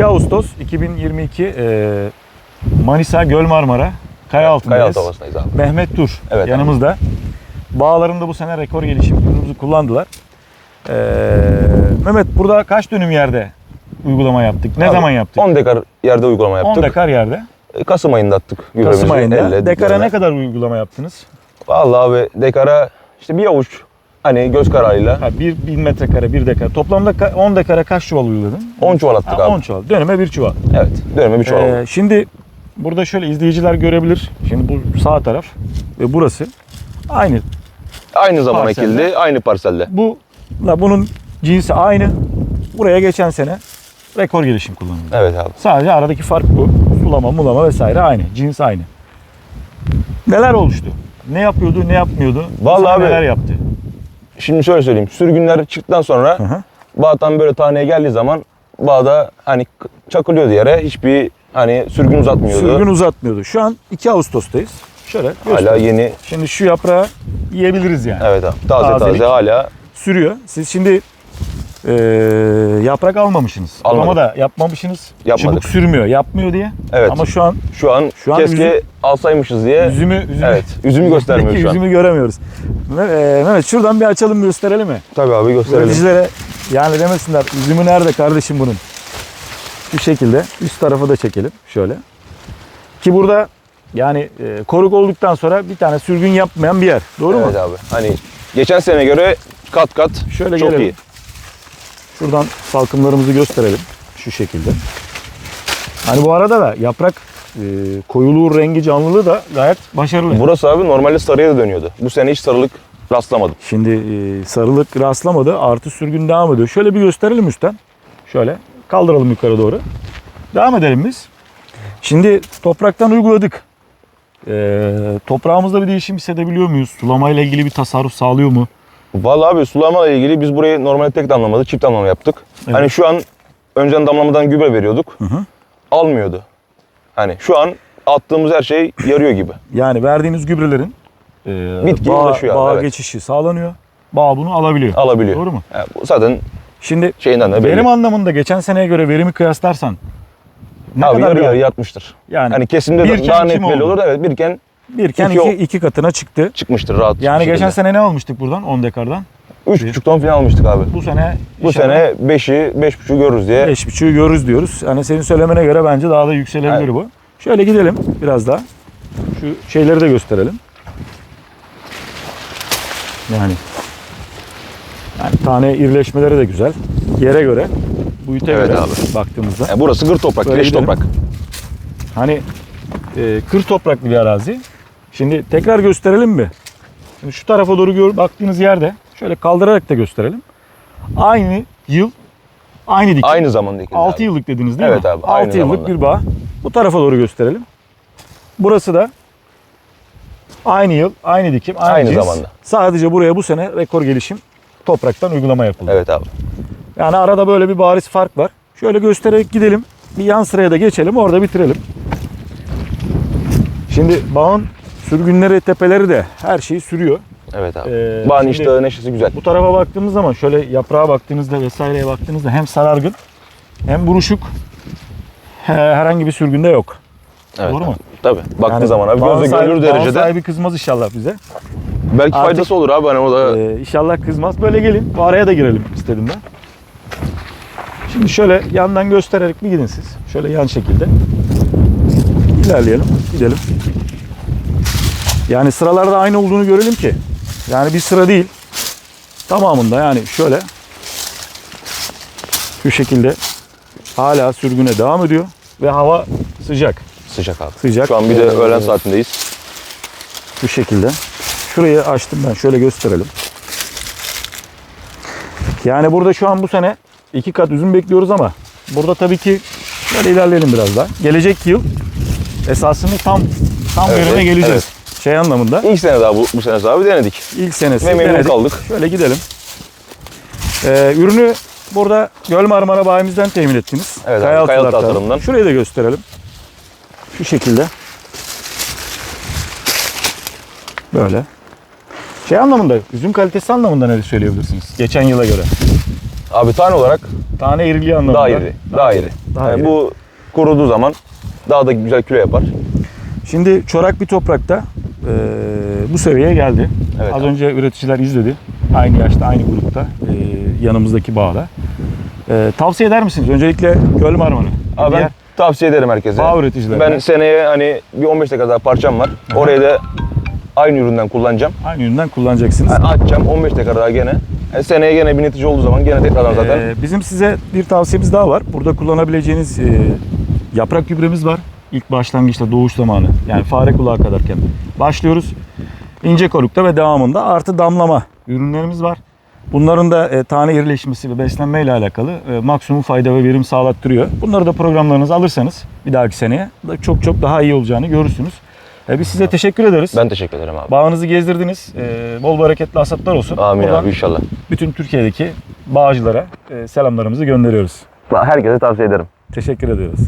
2 Ağustos 2022 e, Manisa Göl Marmara Kaya altındayız. Kayaaltı havasındayız abi. Mehmet Tur Evet abi. yanımızda. Bağlarında bu sene rekor gelişim ürünümüzü kullandılar. Ee, Mehmet burada kaç dönüm yerde uygulama yaptık? Ne Abi, zaman yaptık? 10 dekar yerde uygulama 10 yaptık. dekar yerde. E, Kasım ayında attık gübremizi. Kasım ayında. Dekara ne kadar uygulama yaptınız? Vallahi abi dekara işte bir avuç hani göz kararıyla Ha, bir, bir metrekare, bir dekar. Toplamda ka- 10 dekara kaç çuval uyguladın? 10 çuval attık Ha, abi. 10 çuval. Döneme bir çuval. Evet. Döneme bir çuval Ee, oldu. şimdi burada şöyle izleyiciler görebilir. Şimdi bu sağ taraf ve burası aynı. Aynı zaman parselde. ekildi, aynı parselde. Bu la bunun cinsi aynı. Buraya geçen sene rekor gelişim kullanıldı. Evet abi. Sadece aradaki fark bu. Sulama, mulama vesaire aynı. Cins aynı. Neler oluştu? Ne yapıyordu, ne yapmıyordu? Vallahi abi- neler yaptı? Şimdi şöyle söyleyeyim. Sürgünler çıktıktan sonra Hı hı. bağdan böyle taneye geldiği zaman bağda hani çakılıyordu yere. Hiçbir hani sürgün uzatmıyordu. Sürgün uzatmıyordu. Şu an 2 Ağustos'tayız. Şöyle Hala yeni. Şimdi şu yaprağı yiyebiliriz yani. Evet abi. Taze Tazelik. taze hala. Sürüyor. Siz şimdi eee, yaprak almamışsınız. Almadık. Ama da yapmamışsınız. Yapmadık. Çubuk sürmüyor. Yapmıyor diye. Evet. Ama şu an Şu an, Şu an keşke üzüm- alsaymışız diye. üzümü, üzümü Evet. Üzümü göstermiyor şu an. Üzümü göremiyoruz. Me- eee, Mehmet şuradan bir açalım gösterelim mi? Tabii abi gösterelim. Üreticilere yani demesinler üzümü nerede kardeşim bunun? Şu şekilde üst tarafı da çekelim şöyle. Ki burada yani e, koruk olduktan sonra bir tane sürgün yapmayan bir yer. Doğru evet mu? abi. Hani geçen sene göre kat kat Şöyle çok gelelim. iyi. Şuradan salkımlarımızı gösterelim şu şekilde. Hani bu arada da yaprak e, koyuluğu, rengi, canlılığı da gayet başarılı. Burası abi normalde sarıya da dönüyordu. Bu sene hiç sarılık rastlamadım. Şimdi e, sarılık rastlamadı. Artı sürgün devam ediyor. Şöyle bir gösterelim üstten. Şöyle kaldıralım yukarı doğru. Devam edelim biz. Şimdi topraktan uyguladık. E, toprağımızda bir değişim hissedebiliyor muyuz? Sulamayla ilgili bir tasarruf sağlıyor mu? Vallahi abi sulama ile ilgili biz burayı normalde tek damlamadı, çift damlama yaptık. Evet. Hani şu an önceden damlamadan gübre veriyorduk. Hı hı. Almıyordu. Hani şu an attığımız her şey yarıyor gibi. Yani verdiğiniz gübrelerin e, Bitkiye bağ, ulaşıyor bağ evet. geçişi sağlanıyor. Bağ bunu alabiliyor. Alabiliyor. Doğru mu? Yani bu zaten Şimdi şeyinden de belli. verim anlamında geçen seneye göre verimi kıyaslarsan ne abi kadar yarı bir- yarıya atmıştır. yani Hani kesimde daha net belli olur. Evet birken birken iki iki, iki katına çıktı. çıkmıştır rahat. Yani geçen şekilde. sene ne almıştık buradan 10 dekardan? 3,5 ton falan almıştık abi. Bu sene Bu sene 5'i 5,5'u görürüz diye. 5.5'ü görürüz diyoruz. Hani senin söylemene göre bence daha da yükselebilir Evet. bu. Şöyle gidelim biraz daha. Şu şeyleri de gösterelim. Yani yani tane irleşmeleri de güzel. Yere göre, buyuta Evet göre abi. baktığımızda. Yani burası gır toprak, kireç toprak. Hani e, kır topraklı bir arazi. Şimdi tekrar gösterelim mi? Şimdi şu tarafa doğru gör, baktığınız yerde şöyle kaldırarak da gösterelim. Aynı yıl, aynı dikim. Aynı zamanda ekildi 6 abi. yıllık dediniz değil Evet mi? abi, aynı 6 yıllık zamanda. bir bağ. Bu tarafa doğru gösterelim. Burası da aynı yıl, aynı dikim, aynı, Aynı cins. zamanda. Sadece buraya bu sene rekor gelişim topraktan uygulama yapıldı. Evet abi. Yani arada böyle bir bariz fark var. Şöyle göstererek gidelim. Bir yan sıraya da geçelim. Orada bitirelim. Şimdi bağın sürgünleri, tepeleri de her şeyi sürüyor. Evet abi. Ee, Bağın şimdi- iştahı neşesi güzel. Bu tarafa baktığımız zaman şöyle yaprağa baktığınızda vesaireye baktığınızda hem sarargın hem buruşuk he- herhangi bir sürgünde yok. Evet Doğru abi. mu? Tabii. Baktığı Yani zaman abi gözle sahibi- görülür derecede. sahibi kızmaz inşallah bize. Belki Artık- faydası olur abi hani o da Ee, inşallah kızmaz. Böyle gelin. Bu araya da girelim istedim ben. Şimdi şöyle yandan göstererek bir gidin siz. Şöyle yan şekilde. İlerleyelim. Gidelim. Yani sıralarda aynı olduğunu görelim ki. Yani bir sıra değil. Tamamında yani şöyle. Şu şekilde hala sürgüne devam ediyor. Ve hava sıcak. sıcak abi. Sıcak. Şu an bir de Ee, öğlen saatindeyiz. Bu şekilde. Şurayı açtım ben. Şöyle gösterelim. Yani burada şu an bu sene iki kat üzüm bekliyoruz ama burada tabii ki şöyle ilerleyelim biraz daha. Gelecek yıl esasında tam tam Evet, verime evet, geleceğiz. Şey anlamında. İlk sene daha bu, bu sene abi denedik. İlk senesi Ve memnun denedik. kaldık. Şöyle gidelim. Ee, ürünü burada Göl Marmara bayimizden temin ettiniz. Evet Kayaaltı tarafı. atarımdan. Şurayı da gösterelim. Şu şekilde. Böyle. Şey anlamında, üzüm kalitesi anlamında ne söyleyebilirsiniz? Geçen yıla göre. Abi tane olarak Tane iriliği anlamında. daha iri. Daha iri. Daha Yani iyi. bu kuruduğu zaman daha da güzel kilo yapar. Şimdi çorak bir toprakta e, bu seviyeye geldi. Evet Az abi. önce üreticiler izledi. Aynı yaşta, aynı grupta e, yanımızdaki bağda. E, tavsiye eder misiniz? Öncelikle Göl Marmarı. Abi ben tavsiye ederim herkese. bağ üreticilerine. Ben seneye hani bir 15 dakika daha parçam var. Oraya da aynı üründen kullanacağım. aynı üründen kullanacaksınız. Yani açacağım 15 dakika daha gene. E, seneye gene bir netice olduğu zaman gene tekrardan zaten. Ee, bizim size bir tavsiyemiz daha var. Burada kullanabileceğiniz e, yaprak gübremiz var. İlk başlangıçta doğuş zamanı yani fare kulağı kadarken başlıyoruz. İnce korukta ve devamında artı damlama ürünlerimiz var. Bunların da e, tane irileşmesi ve beslenme ile alakalı e, maksimum fayda ve verim sağlattırıyor. Bunları da programlarınıza alırsanız bir dahaki seneye da çok çok daha iyi olacağını görürsünüz. E, biz size teşekkür ederiz. ben teşekkür ederim abi. Bağınızı gezdirdiniz. E, bol bereketli hasatlar olsun. Amin Buradan abi inşallah. bütün Türkiye'deki bağcılara e, selamlarımızı gönderiyoruz. Herkese tavsiye ederim. Teşekkür ediyoruz.